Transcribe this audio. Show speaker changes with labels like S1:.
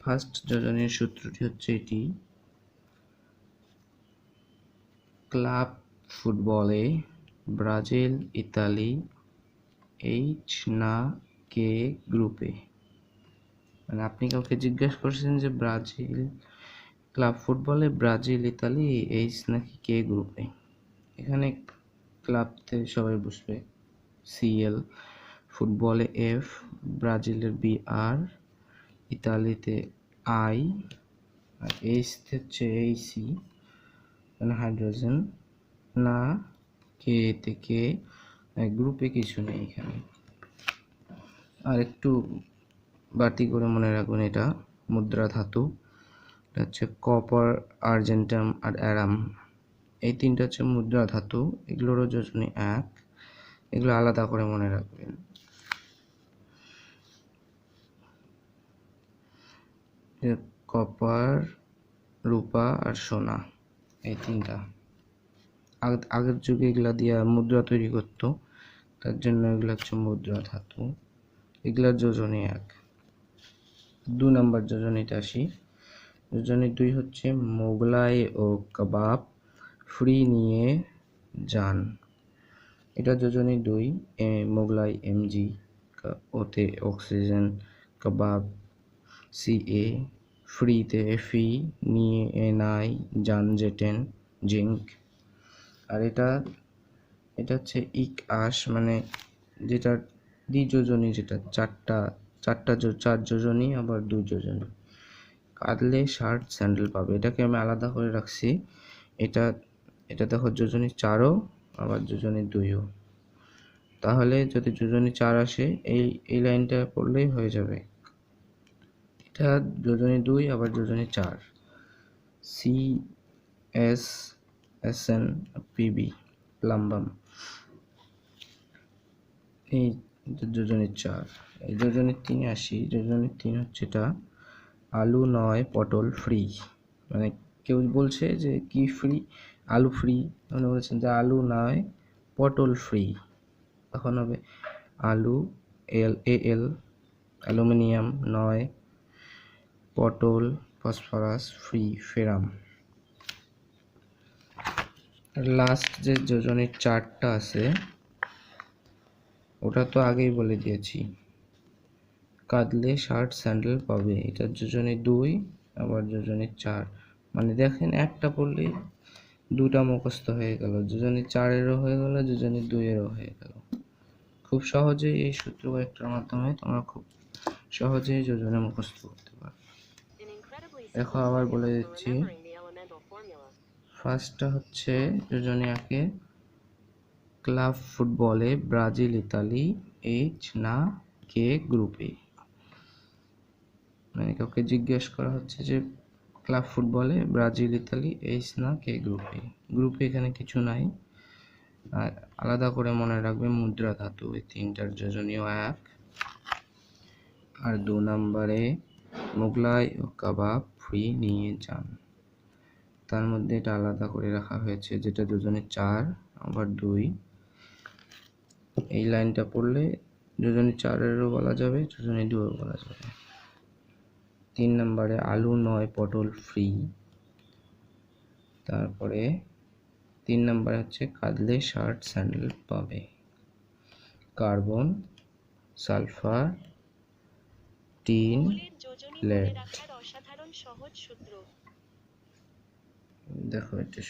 S1: First যোজনের সূত্রটি হচ্ছে এটি। ক্লাব ফুটবলে ব্রাজিল, ইতালি, এইচ না কে গ্রুপে। মানে আপনি কাউকে জিজ্ঞেস করছেন যে ব্রাজিল, ক্লাব ফুটবলে ব্রাজিল, ইতালি, এইচ নাকি কে গ্রুপে? এখানে ক্লাবতে সবাই বুঝবে সিএল ফুটবলে এফ, ব্রাজিলের বি আর ইতালিতে আই আর এইচ হচ্ছে এই সি মানে হাইড্রোজেন। না কে তে কে গ্রুপে কিছু নেই এখানে। আর একটু বাড়তি করে মনে রাখবেন এটা। মুদ্রা ধাতু। এটা হচ্ছে কপার আর্জেন্টাম আর অ্যারাম এই তিনটা হচ্ছে মুদ্রা ধাতু। এগুলোরও যোজনী এক। এগুলো আলাদা করে মনে রাখবেন। কপার, রূপা আর সোনা, এই তিনটা। আগের যুগে এগুলা দিয়ে মুদ্রা তৈরি করতো, তার জন্য এগুলো হচ্ছে মুদ্রা ধাতু। এগুলার যোজনী এক। দু নম্বর যোজনীতে আসি। যোজনী দুই হচ্ছে মোগলাই ও কাবাব ফ্রি নিয়ে যান। এটা যোজনী দুই, এ মোগলাই, এমজি ওতে অক্সিজেন, কাবাব সি এ ফ্রিতে ফি নিয়ে এনআই যান জেটেন জিঙ্ক। আর এটা এটা হচ্ছে ইক আস মানে যেটা দ্বিযোজনী যেটা চারটা চারটা চার যোজনী আবার দুই যোজনী কাঁদলে শার্ট স্যান্ডেল পাবে। এটাকে আমি আলাদা করে রাখছি। এটা এটা দেখো যোজনী চারও, আবার যোজনী দুইও। তাহলে যদি যোজনী চার আসে, এই এই লাইনটা পড়লেই হয়ে যাবে। এটা যোজনী দুই, আবার যোজনী চার। C S S N PB plumbum এই যোজনীর চার, এই যোজনীর তিনে আসি যোজনীর তিন হচ্ছে এটা আলু নয়, পটল ফ্রি মানে কেউ বলছে যে কি ফ্রি আলু ফ্রি মানে বলছেন যে আলু নয়, পটল ফ্রি তখন হবে আলু, এল, এ, এল, অ্যালুমিনিয়াম নয় পটল, ফসফরাস, ফ্রি, ফেরাম। লাস্ট যে যোজনের চারটা আছে, ওটা তো আগেই বলে দিয়েছি। কাঁদলে শার্ট স্যান্ডেল পাবে। এটা যোজনী দুই, আবার যোজনী চার। মানে দেখেন, একটা পড়লেই দুটা মুখস্থ হয়ে গেল। যোজনী চারেরও হয়ে গেল, যোজনী দুইয়েরও হয়ে গেল। খুব সহজেই এই সূত্র কয়েকটার মাধ্যমে তোমরা খুব সহজেই যোজনে মুখস্থ করতে দেখো আবার বলে দিচ্ছি। ফার্স্টটা হচ্ছে যোজনী একে ক্লাব ফুটবলে ব্রাজিল, ইতালি এইচ না কে গ্রুপে মানে কাউকে জিজ্ঞেস করা হচ্ছে যে ক্লাব ফুটবলে ব্রাজিল, ইতালি এইচ না কে গ্রুপে গ্রুপে এখানে কিছু নাই। আর আলাদা করে মনে রাখবে মুদ্রা ধাতু, এই তিনটার যোজনীয় এক। আর দু নম্বরে মোগলাই ও কাবাব ফ্রি নিয়ে যান। তার মধ্যে এটা আলাদা করে রাখা হয়েছে, যেটা দুজনে চার আবার দুই। এই লাইনটা পড়লে দুজনে চারেরও বলা যাবে, দুজনে দুও বলা যাবে। তিন নম্বরে আলু নয়, পটল ফ্রি। তারপরে তিন নম্বরে হচ্ছে কাদলে শার্ট স্যান্ডেল পাবে। কার্বন, সালফার, টিন লেড দেখো এটা